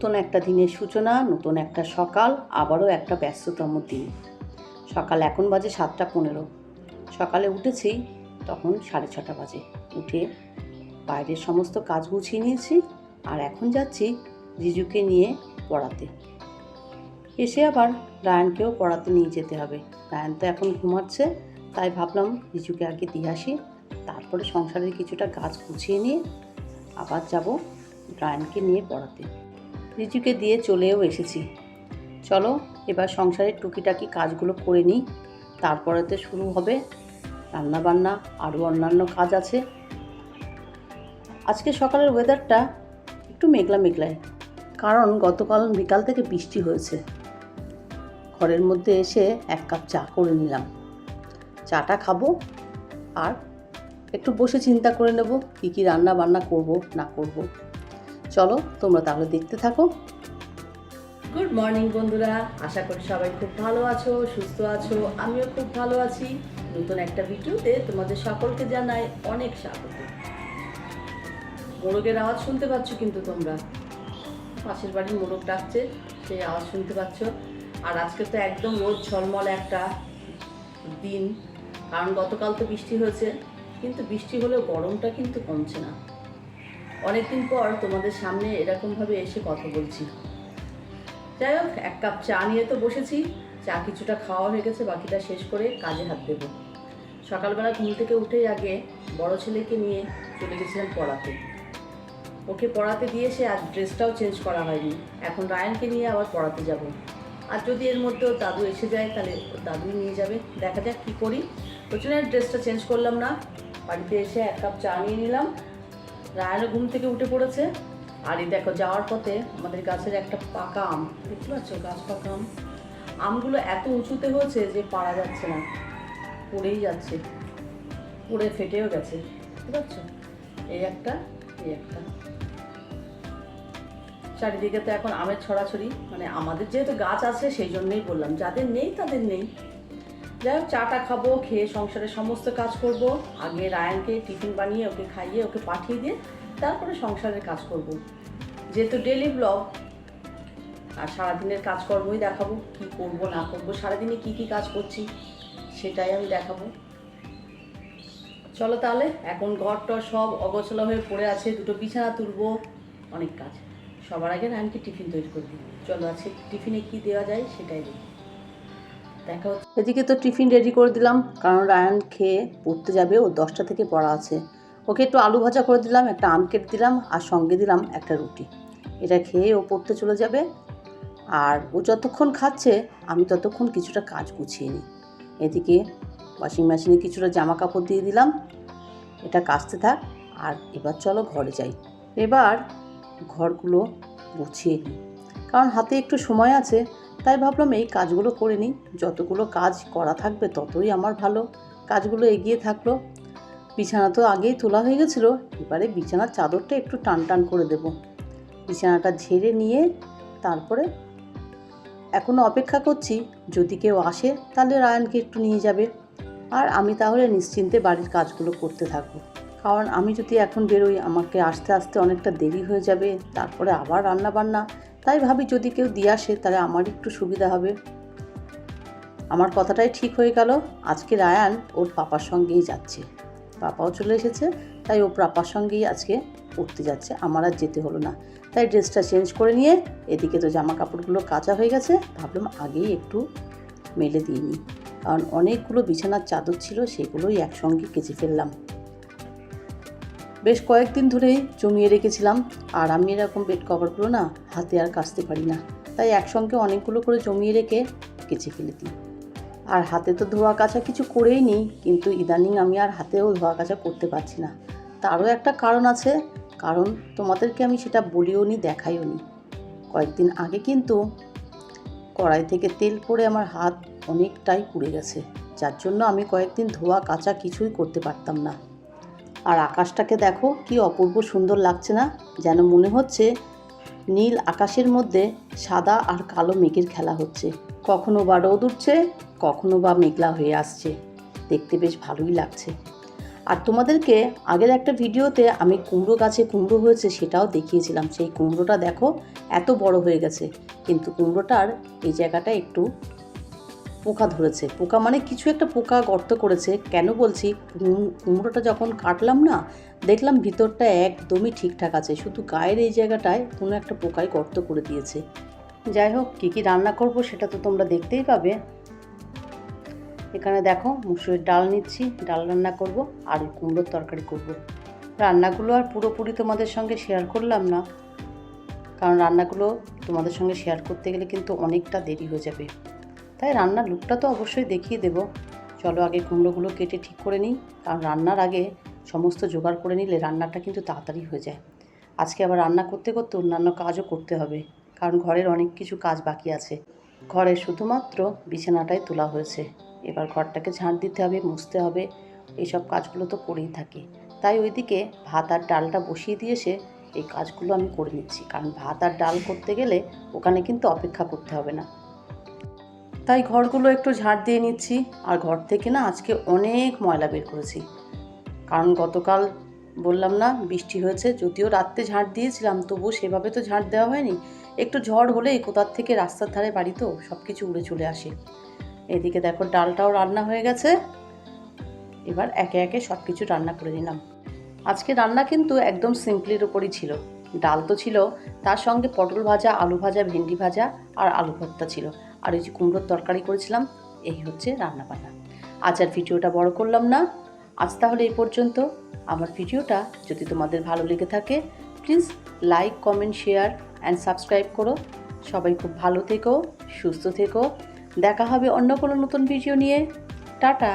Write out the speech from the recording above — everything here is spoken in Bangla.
নতুন একটা দিনের সূচনা, নতুন একটা সকাল, আবারও একটা ব্যস্ততম দিন। সকাল এখন বাজে সাতটা পনেরো। সকালে উঠেছি, তখন সাড়ে ছটা বাজে। উঠে বাইরের সমস্ত কাজ গুছিয়ে নিয়েছি আর এখন যাচ্ছি জিজুকে নিয়ে পড়াতে। এসে আবার রায়ানকেও পড়াতে নিয়ে যেতে হবে। রায়ান তো এখন ঘুমাচ্ছে, তাই ভাবলাম জিজুকে আগে দিয়ে আসি। তারপরে সংসারের কিছুটা কাজ গুছিয়ে নিয়ে আবার যাব রায়ানকে নিয়ে পড়াতে। রিজুকে দিয়ে চলেও এসেছি। চলো, এবার সংসারের টুকিটাকি কাজগুলো করে নিই। তারপরেতে শুরু হবে রান্না বান্না আরও অন্যান্য কাজ আছে। আজকে সকালের ওয়েদারটা একটু মেঘলা মেঘলায়, কারণ গতকাল বিকাল থেকে বৃষ্টি হয়েছে। ঘরের মধ্যে এসে এক কাপ চা করে নিলাম। চাটা খাব আর একটু বসে চিন্তা করে নেব, কী কী রান্না বান্না করব, না করব। চলো, তোমরা তাহলে দেখতে থাকো। গুড মর্নিং বন্ধুরা। আশা করি সবাই খুব ভালো আছো, সুস্থ আছো। আমিও খুব ভালো আছি। নতুন একটা ভিডিওতে তোমাদের সকলকে জানাই অনেক স্বাগত। মোরগের আওয়াজ শুনতে পাচ্ছ কিন্তু তোমরা? পাশের বাড়ির মোরগ ডাকছে সেই আওয়াজ শুনতে পাচ্ছ। আর আজকে তো একদম রোদ ঝলমল একটা দিন। কারণ গতকাল তো বৃষ্টি হয়েছে, কিন্তু বৃষ্টি হলেও গরমটা কিন্তু কমছে না। অনেকদিন পর তোমাদের সামনে এরকমভাবে এসে কথা বলছি। যাই হোক, এক কাপ চা নিয়ে তো বসেছি। চা কিছুটা খাওয়া হয়ে গেছে বাকিটা শেষ করে কাজে হাত দেবো। সকালবেলা ঘুম থেকে উঠেই আগে বড় ছেলেকে নিয়ে চলে গেছিলাম পড়াতে। ওকে পড়াতে দিয়ে সে আর ড্রেসটাও চেঞ্জ করা হয়নি। এখন রায়ানকে নিয়ে আবার পড়াতে যাব। আর যদি এর মধ্যে ওর দাদু এসে যায়, তাহলে দাদুই নিয়ে যাবে। দেখা যাক কী করি। ওই জন্য ড্রেসটা চেঞ্জ করলাম না। বাড়িতে এসে এক কাপ চা নিয়ে নিলাম। রায়ানও ঘুম থেকে উঠে পড়েছে। আর এই দেখো, যাওয়ার পথে আমাদের গাছের একটা পাকা আম। দেখতে পাচ্ছ? গাছ পাকা আম। আমগুলো এত উঁচুতে হয়েছে যে পারা যাচ্ছে না। পড়েই যাচ্ছে। পড়ে ফেটেও গেছে। বুঝতে পারছ এই একটা এই একটা। চারিদিকে তো এখন আমের ছড়াছড়ি। মানে আমাদের যেহেতু গাছ আছে, সেই জন্যই বললাম। যাদের নেই, তাদের নেই। যাই হোক, চাটা খাব, খেয়ে সংসারের সমস্ত কাজ করব। আগে রায়ানকে টিফিন বানিয়ে ওকে খাইয়ে ওকে পাঠিয়ে দিয়ে তারপরে সংসারের কাজ করব। যেহেতু ডেলি ব্লগ আর সারাদিনের কাজকর্মই দেখাবো, কি করব, না করব, সারাদিনে কি কি কাজ করছি, সেটাই আমি দেখাবো। চলো তাহলে, এখন ঘরটা সব অগোছলা হয়ে পড়ে আছে, দুটো বিছানা তুলবো, অনেক কাজ। সবার আগে রায়ানকে টিফিন তৈরি করবি চলো আজকে টিফিনে কি দেওয়া যায় সেটাই দেখি। দেখা হচ্ছে। এদিকে তো টিফিন রেডি করে দিলাম, কারণ রায়ান খেয়ে পড়তে যাবে, ও দশটা থেকে পড়া আছে। ওকে একটু আলু ভাজা করে দিলাম, একটা আম কেটে দিলাম, আর সঙ্গে দিলাম একটা রুটি। এটা খেয়ে ও পড়তে চলে যাবে। আর ও যতক্ষণ খাচ্ছে, আমি ততক্ষণ কিছুটা কাজ গুছিয়ে নিই। এদিকে ওয়াশিং মেশিনে কিছুটা জামা কাপড় দিয়ে দিলাম। এটা কাচতে থাক, আর এবার চলো ঘরে যাই। এবার ঘরগুলো গুছিয়ে নিই। কারণ হাতে একটু সময় আছে তাই ভাবলাম এই কাজগুলো করে নিই। যতগুলো কাজ করা থাকবে ততই আমার ভালো। কাজগুলো এগিয়ে থাকল। বিছানা তো আগেই তোলা হয়ে গেছিল। এবারে বিছানার চাদরটা একটু টান টান করে দেব। বিছানাটা ঝেড়ে নিয়ে তারপরে এখনও অপেক্ষা করছি। যদি কেউ আসে তাহলে রায়ানকে একটু নিয়ে যাবে। আর আমি তাহলে নিশ্চিন্তে বাড়ির কাজগুলো করতে থাকব। কারণ আমি যদি এখন বেরোই, আমাকে আসতে আসতে অনেকটা দেরি হয়ে যাবে। তারপরে আবার রান্না বান্না তাই ভাবি যদি কেউ দিয়ে আসে, তাহলে আমার একটু সুবিধা হবে। আমার কথাটাই ঠিক হয়ে গেল। আজকে রায়ান ওর পাপার সঙ্গেই যাচ্ছে। পাপাও চলে এসেছে, তাই ও পাপার সঙ্গেই আজকে উঠতে যাচ্ছে। আমার আর যেতে হলো না। তাই ড্রেসটা চেঞ্জ করে নিয়ে এদিকে তো জামা কাপড়গুলো কাঁচা হয়ে গেছে। ভাবলাম আগেই একটু মেলে দিয়ে নিই। কারণ অনেকগুলো বিছানার চাদর ছিল, সেগুলোই একসঙ্গে কেচে ফেললাম। বেশ কয়েকদিন ধরেই জমিয়ে রেখেছিলাম। আর আমি এরকম বেড কভারগুলো না হাতে আর কাচতে পারি না। তাই একসঙ্গে অনেকগুলো করে জমিয়ে রেখে কেচে ফেলে দিই। আর হাতে তো ধোয়া কাচা কিছু করেই নিই, কিন্তু ইদানিং আমি আর হাতেও ধোয়া কাচা করতে পারছি না। তারও একটা কারণ আছে, কারণ তোমাদেরকে আমি সেটা বলিও নি, দেখাইও নি। কয়েকদিন আগে কিন্তু কড়াই থেকে তেল পড়ে আমার হাত অনেকটাই পুড়ে গেছে। যার জন্য আমি কয়েকদিন ধোয়া কাচা কিছুই করতে পারতাম না। আর আকাশটাকে দেখো, কি অপূর্ব সুন্দর লাগছে না? যেন মনে হচ্ছে নীল আকাশের মধ্যে সাদা আর কালো মেঘের খেলা হচ্ছে। কখনো বা রোদ উঠছে, কখনো বা মেঘলা হয়ে আসছে। দেখতে বেশ ভালোই লাগছে। আর তোমাদেরকে আগের একটা ভিডিওতে আমি কুমড়ো গাছে কুমড়ো হয়েছে সেটাও দেখিয়েছিলাম। সেই কুমড়োটা দেখো, এত বড় হয়ে গেছে। কিন্তু কুমড়োটার এই জায়গাটা একটু পোকা ধরেছে। পোকা মানে কিছু একটা পোকা গর্ত করেছে। কেন বলছি? কুম- কুমড়োটা যখন কাটলাম না, দেখলাম ভিতরটা একদমই ঠিকঠাক আছে। শুধু গায়ের এই জায়গাটায় কোনো একটা পোকায় গর্ত করে দিয়েছে। যাই হোক, কী কী রান্না করব সেটা তো তোমরা দেখতেই পাবে। এখানে দেখো, মুসুরির ডাল নিচ্ছি, ডাল রান্না করব, আর কুমড়োর তরকারি করব। রান্নাগুলো আর পুরোপুরি তোমাদের সঙ্গে শেয়ার করলাম না। কারণ রান্নাগুলো তোমাদের সঙ্গে শেয়ার করতে গেলে কিন্তু অনেকটা দেরি হয়ে যাবে। তাই রান্নার লুকটা তো অবশ্যই দেখিয়ে দেব। চলো আগে কুমড়োগুলো কেটে ঠিক করে নিই। কারণ রান্নার আগে সমস্ত জোগাড় করে নিলে রান্নাটা কিন্তু তাড়াতাড়ি হয়ে যায়। আজকে আবার রান্না করতে করতে অন্যান্য কাজও করতে হবে। কারণ ঘরের অনেক কিছু কাজ বাকি আছে। ঘরে শুধুমাত্র বিছানাটাই তোলা হয়েছে। এবার ঘরটাকে ঝাঁট দিতে হবে, মুছতে হবে। এইসব কাজগুলো তো করেই থাকি। তাই ওইদিকে ভাত আর ডালটা বসিয়ে দিয়েছে এই কাজগুলো আমি করে নিচ্ছি। কারণ ভাত আর ডাল করতে গেলে ওখানে কিন্তু অপেক্ষা করতে হবে না। তাই ঘরগুলো একটু ঝাড় দিয়ে নিচ্ছি। আর ঘর থেকে না আজকে অনেক ময়লা বের করেছি। কারণ গতকাল বললাম না, বৃষ্টি হয়েছে, যদিও রাত্রে ঝাঁট দিয়েছিলাম, তবুও সেভাবে তো ঝাঁট দেওয়া হয়নি। একটু ঝড় হলেই কোথার থেকে রাস্তার ধারে বাড়ি তো সব কিছু উড়ে চলে আসে। এদিকে দেখো ডালটাও রান্না হয়ে গেছে। এবার একে একে সব কিছু রান্না করে নিলাম। আজকে রান্না কিন্তু একদম সিম্পলির ওপরই ছিল। ডাল তো ছিল, তার সঙ্গে পটল ভাজা, আলু ভাজা, ভেন্ডি ভাজা আর আলু ভর্তা ছিল। আর ওই যে কুমড়োর তরকারি করেছিলাম, এই হচ্ছে রান্না বান্না। আজ আর ভিডিওটা বড় করলাম না। আজ তাহলে এই পর্যন্ত। আমার ভিডিওটা যদি তোমাদের ভালো লেগে থাকে please like comment share and subscribe করো। সবাই খুব ভালো থেকো, সুস্থ থেকো। দেখা হবে অন্য কোনো নতুন ভিডিও নিয়ে। টাটা!